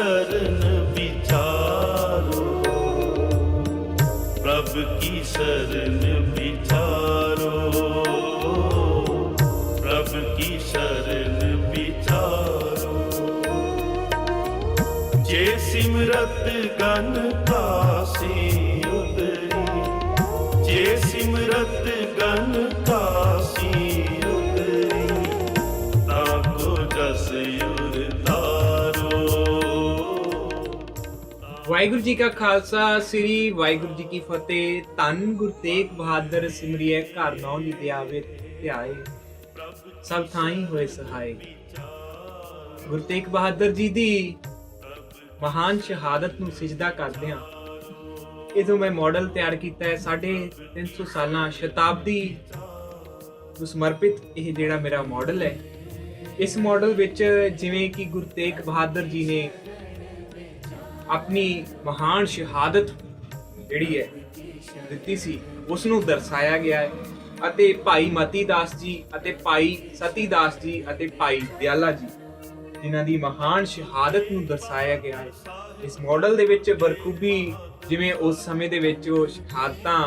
चरण विचारो प्रभु की शरण विचारो प्रभु की शरण विचारो जे सिमरत गन पासी उतरी जे सिमरत ਵਾਹਿਗੁਰੂ ਜੀ ਕਾ ਖਾਲਸਾ, ਸ੍ਰੀ ਵਾਹਿਗੁਰੂ ਜੀ ਕੀ ਫਤਿਹ। ਧੰਨ ਗੁਰੂ ਤੇਗ ਬਹਾਦਰ ਸਿਮਰਿਐ ਘਰ ਨੌ ਨਿਤਿਆਵੇ ਧਿਆਏ। ਸਭ ਥਾਈ ਹੋਏ ਸਹਾਈ ਗੁਰੂ ਤੇਗ ਬਹਾਦਰ ਜੀ ਦੀ ਮਹਾਨ ਸ਼ਹਾਦਤ ਨੂੰ ਸਿਜਦਾ ਕਰਦੇ ਹਾਂ। ਇਹ ਜੋ ਮੈਂ ਮਾਡਲ ਤਿਆਰ ਕੀਤਾ ਹੈ 350 ਸਾਲਾਂ ਸ਼ਤਾਬਦੀ ਨੂੰ ਸਮਰਪਿਤ ਇਹ ਜਿਹੜਾ ਮੇਰਾ ਮਾਡਲ ਹੈ। ਇਸ ਮਾਡਲ ਵਿੱਚ ਜਿਵੇਂ ਕਿ ਗੁਰੂ ਤੇਗ ਬਹਾਦਰ ਜੀ ਨੇ ਆਪਣੀ ਮਹਾਨ ਸ਼ਹਾਦਤ ਜਿਹੜੀ ਹੈ ਦਿੱਤੀ ਸੀ ਉਸ ਨੂੰ ਦਰਸਾਇਆ ਗਿਆ ਹੈ। ਅਤੇ ਭਾਈ ਮਤੀ ਦਾਸ ਜੀ ਅਤੇ ਭਾਈ ਸਤੀ ਦਾਸ ਜੀ ਅਤੇ ਭਾਈ ਦਿਆਲਾ ਜੀ, ਜਿਨ੍ਹਾਂ ਦੀ ਮਹਾਨ ਸ਼ਹਾਦਤ ਨੂੰ ਦਰਸਾਇਆ ਗਿਆ ਹੈ। ਇਸ ਮਾਡਲ ਦੇ ਵਿੱਚ ਬਰਖੂਬੀ ਜਿਵੇਂ ਉਸ ਸਮੇਂ ਦੇ ਵਿੱਚ ਉਹ ਸ਼ਹਾਦਤਾਂ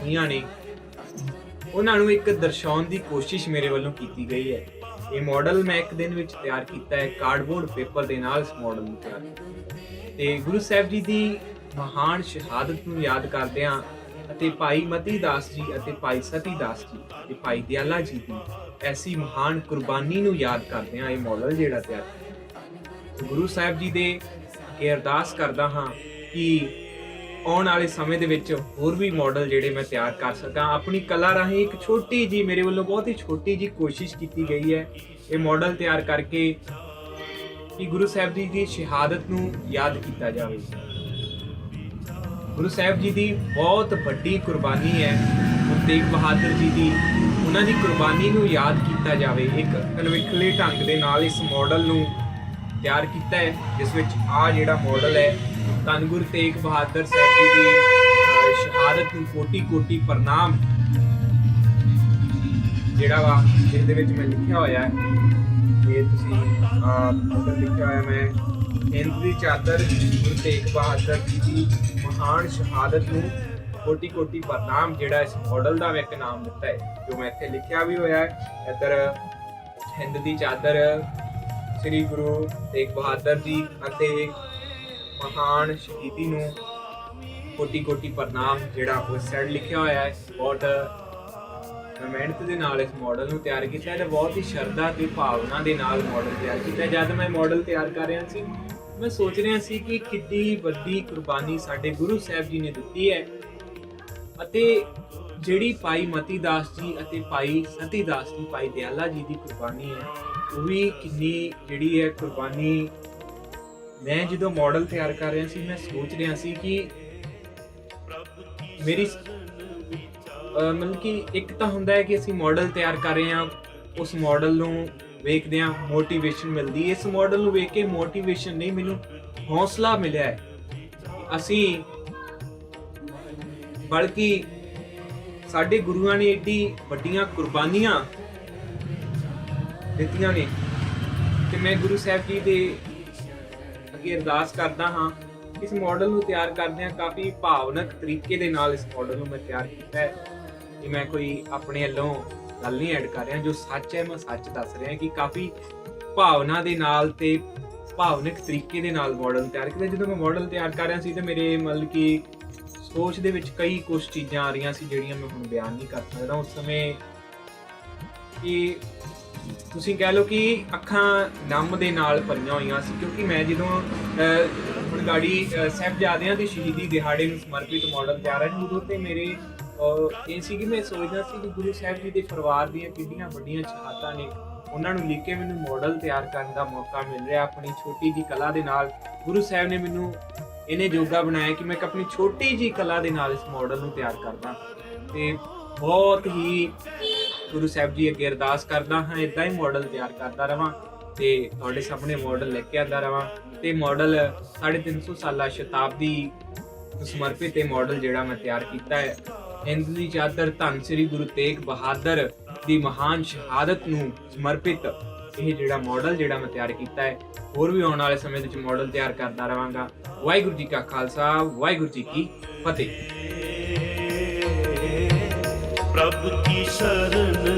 ਹੋਈਆਂ ਨੇ, ਉਹਨਾਂ ਨੂੰ ਇੱਕ ਦਰਸਾਉਣ ਦੀ ਕੋਸ਼ਿਸ਼ ਮੇਰੇ ਵੱਲੋਂ ਕੀਤੀ ਗਈ ਹੈ। ਇਹ ਮਾਡਲ ਮੈਂ ਇੱਕ ਦਿਨ ਵਿੱਚ ਤਿਆਰ ਕੀਤਾ ਹੈ ਕਾਰਡਬੋਰਡ ਪੇਪਰ ਦੇ ਨਾਲ ਇਸ ਮਾਡਲ ਨੂੰ ਤਿਆਰ ਕੀਤਾ। ਤੇ ਗੁਰੂ ਸਾਹਿਬ ਜੀ ਦੀ ਮਹਾਨ ਸ਼ਹਾਦਤ ਨੂੰ ਯਾਦ ਕਰਦਿਆਂ ਅਤੇ ਭਾਈ ਮਤੀ ਦਾਸ ਜੀ ਅਤੇ ਭਾਈ ਸਤੀ ਦਾਸ ਜੀ ਤੇ ਭਾਈ ਦਿਆਲਾ ਜੀ ਦੀ ਐਸੀ ਮਹਾਨ ਕੁਰਬਾਨੀ ਨੂੰ ਯਾਦ ਕਰਦਿਆਂ ਇਹ ਮਾਡਲ ਜਿਹੜਾ ਤਿਆਰ ਗੁਰੂ ਸਾਹਿਬ ਜੀ ਦੇ ਇਹ ਅਰਦਾਸ ਕਰਦਾ ਹਾਂ ਕਿ ਆਉਣ ਵਾਲੇ ਸਮੇਂ ਦੇ ਵਿੱਚ ਹੋਰ ਵੀ ਮਾਡਲ ਜਿਹੜੇ ਮੈਂ ਤਿਆਰ ਕਰ ਸਕਾਂ। ਆਪਣੀ ਕਲਾ ਰਾਹੀਂ ਇੱਕ ਛੋਟੀ ਜੀ ਮੇਰੇ ਵੱਲੋਂ ਬਹੁਤ ਹੀ ਛੋਟੀ ਜੀ ਕੋਸ਼ਿਸ਼ ਕੀਤੀ ਗਈ ਹੈ। ਇਹ ਮਾਡਲ ਤਿਆਰ ਕਰਕੇ ਕਿ ਗੁਰੂ ਸਾਹਿਬ ਜੀ ਦੀ ਸ਼ਹਾਦਤ ਨੂੰ ਯਾਦ ਕੀਤਾ ਜਾਵੇ। ਗੁਰੂ ਸਾਹਿਬ ਜੀ ਦੀ ਬਹੁਤ ਵੱਡੀ ਕੁਰਬਾਨੀ ਹੈ। ਗੁਰੂ ਤੇਗ ਬਹਾਦਰ ਜੀ ਦੀ ਉਹਨਾਂ ਦੀ ਕੁਰਬਾਨੀ ਨੂੰ ਯਾਦ ਕੀਤਾ ਜਾਵੇ। ਇੱਕ ਕਨਵਿਕਲੇ ਢੰਗ ਦੇ ਨਾਲ ਇਸ ਮਾਡਲ ਨੂੰ ਤਿਆਰ ਕੀਤਾ ਹੈ, ਜਿਸ ਵਿੱਚ ਆ ਜਿਹੜਾ ਮਾਡਲ ਹੈ ਧੰਨ ਗੁਰੂ ਤੇਗ ਬਹਾਦਰ ਸਾਹਿਬ ਜੀ ਦੀ ਸ਼ਹਾਦਤ ਨੂੰ ਕੋਟੀ ਕੋਟੀ ਪ੍ਰਣਾਮ ਜਿਹੜਾ ਵਾ ਜਿਸ ਦੇ ਵਿੱਚ ਮੈਂ ਲਿਖਿਆ ਹੋਇਆ ਹੈ। ਇਹ ਤੁਸੀਂ ਆਹ ਲਿਖਿਆ ਹੋਇਆ ਮੈਂ। ਹਿੰਦ ਦੀ ਚਾਦਰ ਗੁਰੂ ਤੇਗ ਬਹਾਦਰ ਜੀ ਦੀ ਮਹਾਨ ਸ਼ਹਾਦਤ ਨੂੰ ਕੋਟੀ ਕੋਟੀ ਪ੍ਰਣਾਮ ਜਿਹੜਾ ਇਸ ਮਾਡਲ ਦਾ ਮੈਂ ਇੱਕ ਨਾਮ ਦਿੱਤਾ ਹੈ, ਜੋ ਮੈਂ ਇੱਥੇ ਲਿਖਿਆ ਵੀ ਹੋਇਆ ਹੈ। ਇੱਧਰ ਹਿੰਦ ਦੀ ਚਾਦਰ ਸ੍ਰੀ ਗੁਰੂ ਤੇਗ ਬਹਾਦਰ ਜੀ ਅਤੇ ਮਹਾਨ ਸ਼ਹੀਦੀ ਨੂੰ ਕੋਟੀ ਕੋਟੀ ਪ੍ਰਣਾਮ ਜਿਹੜਾ ਉਹ ਸੈਡ ਲਿਖਿਆ ਹੋਇਆ ਹੈ। ਬਹੁਤ ਮਿਹਨਤ ਦੇ ਨਾਲ ਇਸ ਮਾਡਲ ਨੂੰ ਤਿਆਰ ਕੀਤਾ ਤੇ ਬਹੁਤ ਹੀ ਸ਼ਰਧਾ ਤੇ ਭਾਵਨਾ ਦੇ ਨਾਲ ਮਾਡਲ ਤਿਆਰ ਕੀਤਾ ਜਦ ਮੈਂ ਮਾਡਲ ਤਿਆਰ ਕਰ ਰਿਹਾ ਸੀ, ਮੈਂ ਸੋਚ ਰਿਹਾ ਸੀ ਕਿ ਕਿੰਨੀ ਵੱਡੀ ਕੁਰਬਾਨੀ ਸਾਡੇ ਗੁਰੂ ਸਾਹਿਬ ਜੀ ਨੇ ਦਿੱਤੀ ਹੈ ਅਤੇ ਜਿਹੜੀ ਭਾਈ ਮਤੀ ਦਾਸ ਜੀ ਅਤੇ ਭਾਈ ਸਤੀ ਦਾਸ ਜੀ, ਭਾਈ ਦਿਆਲਾ ਜੀ ਦੀ ਕੁਰਬਾਨੀ ਹੈ, ਉਹ ਵੀ ਕਿੰਨੀ ਜਿਹੜੀ ਹੈ ਕੁਰਬਾਨੀ ਮੈਂ ਜਦੋਂ ਮਾਡਲ ਤਿਆਰ ਕਰ ਰਿਹਾ ਸੀ, ਮੈਂ ਸੋਚ ਰਿਹਾ ਸੀ ਕਿ ਮੇਰੀ ਮਤਲਬ ਕਿ ਇੱਕ ਤਾਂ ਹੁੰਦਾ ਹੈ ਕਿ ਅਸੀਂ ਮਾਡਲ ਤਿਆਰ ਕਰ ਰਹੇ ਹਾਂ, ਉਸ ਮਾਡਲ ਨੂੰ ਵੇਖਦੇ ਹਾਂ ਮੋਟੀਵੇਸ਼ਨ ਮਿਲਦੀ ਹੈ। ਇਸ ਮਾਡਲ ਨੂੰ ਵੇਖ ਕੇ ਮੋਟੀਵੇਸ਼ਨ ਨਹੀਂ, ਮੈਨੂੰ ਹੌਸਲਾ ਮਿਲਿਆ ਹੈ। ਅਸੀਂ ਬਲਕਿ ਸਾਡੇ ਗੁਰੂਆਂ ਨੇ ਏਡੀ ਵੱਡੀਆਂ ਕੁਰਬਾਨੀਆਂ ਦਿੱਤੀਆਂ ਨੇ ਤੇ ਮੈਂ ਗੁਰੂ ਸਾਹਿਬ ਜੀ ਦੇ ਅੱਗੇ ਅਰਦਾਸ ਕਰਦਾ ਹਾਂ ਇਸ ਮਾਡਲ ਨੂੰ ਤਿਆਰ ਕਰਦਿਆਂ ਕਾਫੀ ਭਾਵਨਕ ਤਰੀਕੇ ਦੇ ਨਾਲ ਇਸ ਮਾਡਲ ਨੂੰ ਮੈਂ ਤਿਆਰ ਕੀਤਾ ਹੈ। ਕਿ ਮੈਂ ਕੋਈ ਆਪਣੇ ਵੱਲੋਂ ਗੱਲ ਨਹੀਂ ਐਡ ਕਰ ਰਿਹਾ ਜੋ ਸੱਚ ਹੈ ਮੈਂ ਸੱਚ ਦੱਸ ਰਿਹਾ ਕਿ ਕਾਫੀ ਭਾਵਨਾ ਦੇ ਨਾਲ ਤੇ ਭਾਵਨਿਕ ਤਰੀਕੇ ਦੇ ਨਾਲ ਮਾਡਲ ਤਿਆਰ ਕੀਤਾ। ਜਦੋਂ ਮੈਂ ਮਾਡਲ ਤਿਆਰ ਕਰ ਰਿਹਾ ਸੀ ਤੇ ਮੇਰੇ ਮਤਲਬ ਕਿ ਸੋਚ ਦੇ ਵਿੱਚ ਕਈ ਕੁਝ ਚੀਜ਼ਾਂ ਆ ਰਹੀਆਂ ਸੀ ਜਿਹੜੀਆਂ ਮੈਂ ਹੁਣ ਬਿਆਨ ਨਹੀਂ ਕਰ ਸਕਦਾ। ਉਸ ਸਮੇਂ ਕਿ ਤੁਸੀਂ ਕਹਿ ਲਓ ਕਿ ਅੱਖਾਂ ਨਮ ਦੇ ਨਾਲ ਭਰੀਆਂ ਹੋਈਆਂ ਸੀ ਕਿਉਂਕਿ ਮੈਂ ਜਦੋਂ ਅਹ, ਹੁਣ ਗਾੜੀ ਅਹ, ਸਾਹਿਬਜ਼ਾਦਿਆਂ ਦੀ ਸ਼ਹੀਦੀ ਦਿਹਾੜੇ ਨੂੰ ਸਮਰਪਿਤ ਮਾਡਲ ਤਿਆਰ ਹੈ ਉਦੋਂ ਤੇ ਮੇਰੇ ਔਰ ਇਹ ਸੀ ਕਿ ਮੈਂ ਸੋਚਦਾ ਸੀ ਕਿ ਗੁਰੂ ਸਾਹਿਬ ਜੀ ਦੇ ਪਰਿਵਾਰ ਦੀਆਂ ਕਿੰਨੀਆਂ ਵੱਡੀਆਂ ਚਾਹਤਾਂ ਨੇ। ਉਹਨਾਂ ਨੂੰ ਲਿਖ ਕੇ ਮੈਨੂੰ ਮਾਡਲ ਤਿਆਰ ਕਰਨ ਦਾ ਮੌਕਾ ਮਿਲ ਰਿਹਾ। ਆਪਣੀ ਛੋਟੀ ਜੀ ਕਲਾ ਦੇ ਨਾਲ ਗੁਰੂ ਸਾਹਿਬ ਨੇ ਮੈਨੂੰ ਇਹਨੇ ਜੋਗਾ ਬਣਾਇਆ ਕਿ ਮੈਂ ਆਪਣੀ ਛੋਟੀ ਜੀ ਕਲਾ ਦੇ ਨਾਲ ਇਸ ਮਾਡਲ ਨੂੰ ਤਿਆਰ ਕਰਦਾ। ਤੇ ਬਹੁਤ ਹੀ ਗੁਰੂ ਸਾਹਿਬ ਜੀ ਅੱਗੇ ਅਰਦਾਸ ਕਰਦਾ ਹਾਂ ਇਦਾਂ ਹੀ ਮਾਡਲ ਤਿਆਰ ਕਰਦਾ ਰਵਾਂ ਤੇ ਤੁਹਾਡੇ ਸਾਹਮਣੇ ਮਾਡਲ ਲੈ ਕੇ ਆਂਦਾ ਰਵਾਂ। ਤੇ ਮਾਡਲ 350 ਸਾਲਾ ਸ਼ਤਾਬਦੀ ਸਮਰਪਿਤ ਇਹ ਮਾਡਲ ਜਿਹੜਾ ਮੈਂ ਤਿਆਰ ਕੀਤਾ ਹੈ। ਹਿੰਦ ਦੀ ਚਾਦਰ ਧੰਨ ਸ੍ਰੀ ਗੁਰੂ ਤੇਗ ਬਹਾਦਰ ਦੀ ਮਹਾਨ ਸ਼ਹਾਦਤ ਨੂੰ ਸਮਰਪਿਤ ਇਹ ਜਿਹੜਾ ਮਾਡਲ ਜਿਹੜਾ ਮੈਂ ਤਿਆਰ ਕੀਤਾ ਹੈ, ਹੋਰ ਵੀ ਆਉਣ ਵਾਲੇ ਸਮੇਂ ਵਿੱਚ ਮਾਡਲ ਤਿਆਰ ਕਰਦਾ ਰਵਾਂਗਾ। ਵਾਹਿਗੁਰੂ ਜੀ ਕਾ ਖਾਲਸਾ, ਵਾਹਿਗੁਰੂ ਜੀ ਕੀ ਫਤਿਹ। ਪ੍ਰਭ ਕੀ ਸ਼ਰਨ